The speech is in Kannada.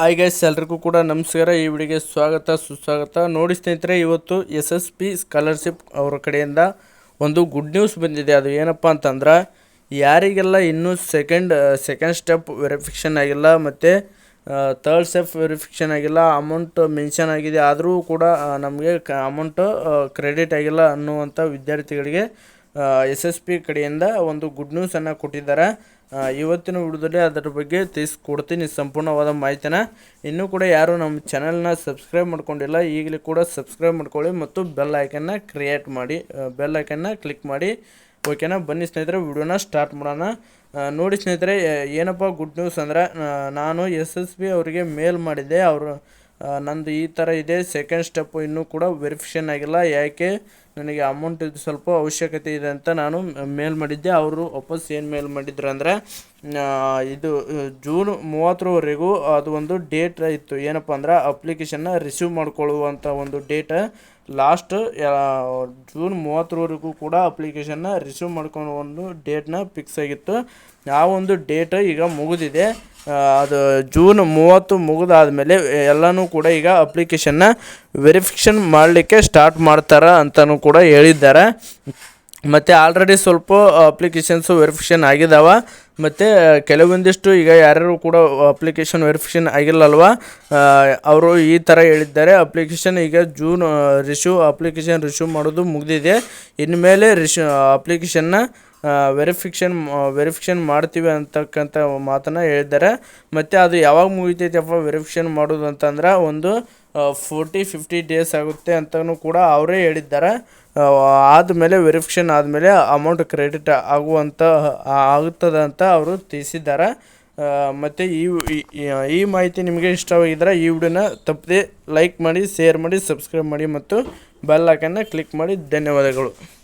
ಹಾಯ್ ಗೈಸ್ ಎಲ್ರಿಗೂ ಕೂಡ ನಮಸ್ಕಾರ. ಈ ವಿಡಿಯೋಗೆ ಸ್ವಾಗತ, ಸುಸ್ವಾಗತ. ನೋಡಿ ಸ್ನೇಹಿತರೆ, ಇವತ್ತು ಎಸ್ ಎಸ್ ಪಿ ಸ್ಕಾಲರ್ಶಿಪ್ ಅವರ ಕಡೆಯಿಂದ ಒಂದು ಗುಡ್ ನ್ಯೂಸ್ ಬಂದಿದೆ. ಅದು ಏನಪ್ಪ ಅಂತಂದ್ರೆ, ಯಾರಿಗೆಲ್ಲ ಇನ್ನೂ ಸೆಕೆಂಡ್ ಸೆಕೆಂಡ್ ಸ್ಟೆಪ್ ವೆರಿಫಿಕೇಷನ್ ಆಗಿಲ್ಲ, ಮತ್ತು ಥರ್ಡ್ ಸ್ಟೆಪ್ ವೆರಿಫಿಕೇಷನ್ ಆಗಿಲ್ಲ ಅಮೌಂಟ್ ಮೆನ್ಷನ್ ಆಗಿದೆ, ಆದರೂ ಕೂಡ ನಮಗೆ ಅಮೌಂಟು ಕ್ರೆಡಿಟ್ ಆಗಿಲ್ಲ ಅನ್ನುವಂಥ ವಿದ್ಯಾರ್ಥಿಗಳಿಗೆ ಎಸ್ ಎಸ್ ಪಿ ಕಡೆಯಿಂದ ಒಂದು ಗುಡ್ ನ್ಯೂಸನ್ನು ಕೊಟ್ಟಿದ್ದಾರೆ. ಇವತ್ತಿನ ವಿಡಿಯೋದಲ್ಲಿ ಅದರ ಬಗ್ಗೆ ತಿಳಿಸ್ಕೊಡ್ತೀನಿ ಸಂಪೂರ್ಣವಾದ ಮಾಹಿತಿನ. ಇನ್ನೂ ಕೂಡ ಯಾರು ನಮ್ಮ ಚಾನಲ್ನ ಸಬ್ಸ್ಕ್ರೈಬ್ ಮಾಡ್ಕೊಂಡಿಲ್ಲ, ಈಗಲೂ ಕೂಡ ಸಬ್ಸ್ಕ್ರೈಬ್ ಮಾಡ್ಕೊಳ್ಳಿ ಮತ್ತು ಬೆಲ್ ಐಕನ್ನ ಕ್ರಿಯೇಟ್ ಮಾಡಿ ಬೆಲ್ ಐಕನ್ನ ಕ್ಲಿಕ್ ಮಾಡಿ. ಓಕೆನಾ ಬನ್ನಿ ಸ್ನೇಹಿತರೆ ವಿಡಿಯೋನ ಸ್ಟಾರ್ಟ್ ಮಾಡೋಣ. ನೋಡಿ ಸ್ನೇಹಿತರೆ ಏನಪ್ಪ ಗುಡ್ ನ್ಯೂಸ್ ಅಂದರೆ ನಾನು ಎಸ್ ಎಸ್ ಬಿ ಅವರಿಗೆ ಮೇಲ್ ಮಾಡಿದ್ದೆ. ಅವರು ನಂದು ಈ ಥರ ಇದೆ. ಸೆಕೆಂಡ್ ಸ್ಟೆಪ್ಪು ಇನ್ನೂ ಕೂಡ ವೆರಿಫಿಕೇಷನ್ ಆಗಿಲ್ಲ. ಯಾಕೆ? ನನಗೆ ಅಮೌಂಟ್ ಸ್ವಲ್ಪ ಅವಶ್ಯಕತೆ ಇದೆ ಅಂತ ನಾನು ಮೇಲ್ ಮಾಡಿದ್ದೆ. ಅವರು ವಾಪಸ್ ಏನು ಮೇಲ್ ಮಾಡಿದ್ರು ಅಂದರೆ ಇದು ಜೂನ್ ಮೂವತ್ತರವರೆಗೂ ಅದು ಒಂದು ಡೇಟ್ ಇತ್ತು. ಏನಪ್ಪ ಅಂದ್ರೆ ಅಪ್ಲಿಕೇಶನ್ನ ರಿಸೀವ್ ಮಾಡ್ಕೊಳ್ಳುವಂಥ ಒಂದು ಡೇಟ್ ಲಾಸ್ಟ್ ಜೂನ್ ಮೂವತ್ತರವರೆಗೂ ಕೂಡ ಅಪ್ಲಿಕೇಶನ್ನ ರಿಸೀವ್ ಮಾಡ್ಕೊಳ್ಳೋ ಒಂದು ಡೇಟ್ನ ಫಿಕ್ಸ್ ಆಗಿತ್ತು. ಆ ಒಂದು ಡೇಟ್ ಈಗ ಮುಗಿದಿದೆ. ಅದು ಜೂನ್ ಮೂವತ್ತು ಮುಗಿದಾದ್ಮೇಲೆ ಎಲ್ಲನೂ ಕೂಡ ಈಗ ಅಪ್ಲಿಕೇಶನ್ನ ವೆರಿಫಿಕೇಷನ್ ಮಾಡಲಿಕ್ಕೆ ಸ್ಟಾರ್ಟ್ ಮಾಡ್ತಾರೆ ಅಂತಲೂ ಕೂಡ ಹೇಳಿದ್ದಾರೆ. ಮತ್ತು ಆಲ್ರೆಡಿ ಸ್ವಲ್ಪ ಅಪ್ಲಿಕೇಶನ್ಸು ವೆರಿಫಿಕೇಷನ್ ಆಗಿದ್ದಾವೆ ಮತ್ತು ಕೆಲವೊಂದಿಷ್ಟು ಈಗ ಯಾರ್ಯಾರು ಕೂಡ ಅಪ್ಲಿಕೇಶನ್ ವೆರಿಫಿಕೇಷನ್ ಆಗಿಲ್ಲಲ್ವ ಅವರು ಈ ಥರ ಹೇಳಿದ್ದಾರೆ. ಅಪ್ಲಿಕೇಶನ್ ಈಗ ಜೂನ್ ರಿಶ್ಯೂ ಅಪ್ಲಿಕೇಶನ್ ರಿಶ್ಯೂ ಮಾಡೋದು ಮುಗಿದಿದೆ. ಇನ್ಮೇಲೆ ರಿಶ್ಯೂ ಅಪ್ಲಿಕೇಶನ್ನ ವೆರಿಫಿಕೇಷನ್ ವೆರಿಫಿಕ್ಷನ್ ಮಾಡ್ತೀವಿ ಅಂತಕ್ಕಂಥ ಮಾತನ್ನು ಹೇಳಿದ್ದಾರೆ. ಮತ್ತು ಅದು ಯಾವಾಗ ಮುಗಿತೈತಪ್ಪ ವೆರಿಫಿಕ್ಷನ್ ಮಾಡೋದು ಅಂತಂದ್ರೆ ಒಂದು ಫೋರ್ಟಿ ಫಿಫ್ಟಿ ಡೇಸ್ ಆಗುತ್ತೆ ಅಂತಲೂ ಕೂಡ ಅವರೇ ಹೇಳಿದ್ದಾರೆ. ಆದಮೇಲೆ ವೆರಿಫಿಕ್ಷನ್ ಆದಮೇಲೆ ಅಮೌಂಟ್ ಕ್ರೆಡಿಟ್ ಆಗುವಂಥ ಆಗುತ್ತದೆ ಅಂತ ಅವರು ತಿಳಿಸಿದ್ದಾರೆ. ಮತ್ತು ಈ, ಈ- ಮಾಹಿತಿ ನಿಮಗೆ ಇಷ್ಟವಾಗಿದ್ದರೆ ಈ ವಿಡಿಯೋನ ತಪ್ಪದೆ ಲೈಕ್ ಮಾಡಿ ಶೇರ್ ಮಾಡಿ ಸಬ್ಸ್ಕ್ರೈಬ್ ಮಾಡಿ ಮತ್ತು ಬೆಲ್ ಐಕನ್ನ ಕ್ಲಿಕ್ ಮಾಡಿ. ಧನ್ಯವಾದಗಳು.